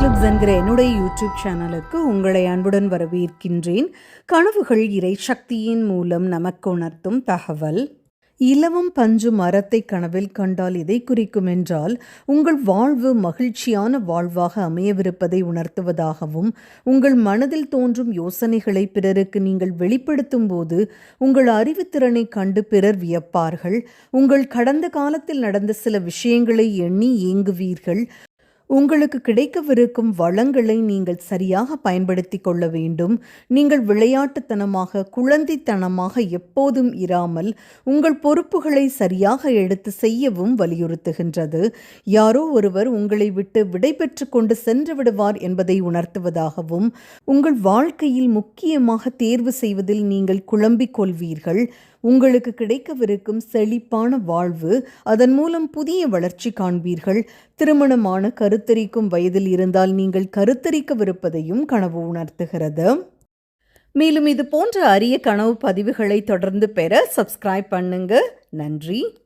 Clips என்கிற என்னுடைய YouTube சேனலுக்கு உங்களை அன்புடன் வரவேற்கின்றேன். கனவுகள் இறை சக்தியின் மூலம் நமக்கு உணர்த்தும் தகவல். இலவம் பஞ்சு மரத்தை கனவில் கண்டால் இதை குறிக்கும் என்றால் உங்கள் வாழ்வு மகிழ்ச்சியான வாழ்வாக அமையவிருப்பதை உணர்த்துவதாகவும் உங்கள் மனதில் தோன்றும் யோசனைகளை பிறருக்கு நீங்கள் வெளிப்படுத்தும் போது உங்கள் அறிவுத்திறனை கண்டு பிறர் வியப்பார்கள். உங்கள் கடந்த காலத்தில் நடந்த சில விஷயங்களை எண்ணி ஏங்குவீர்கள். உங்களுக்கு கிடைக்கவிருக்கும் வளங்களை நீங்கள் சரியாக பயன்படுத்தி கொள்ள வேண்டும். நீங்கள் விளையாட்டுத்தனமாக குழந்தைத்தனமாக எப்போதும் இராமல் உங்கள் பொறுப்புகளை சரியாக எடுத்து செய்யவும் வலியுறுத்துகின்றது. யாரோ ஒருவர் உங்களை விட்டு விடைபெற்று கொண்டு சென்று விடுவார் என்பதை உணர்த்துவதாகவும் உங்கள் வாழ்க்கையில் முக்கியமாக தேர்வு செய்வதில் நீங்கள் குழம்பிக் கொள்வீர்கள். உங்களுக்கு கிடைக்கவிருக்கும் செழிப்பான வாழ்வு அதன் மூலம் புதிய வளர்ச்சி காண்பீர்கள். திருமணமான கருத்தரிக்கும் வயதில் இருந்தால் நீங்கள் கருத்தரிக்கவிருப்பதையும் கனவு உணர்த்துகிறது. மேலும் இது போன்ற அரிய கனவு பதிவுகளை தொடர்ந்து பெற சப்ஸ்கிரைப் பண்ணுங்க. நன்றி.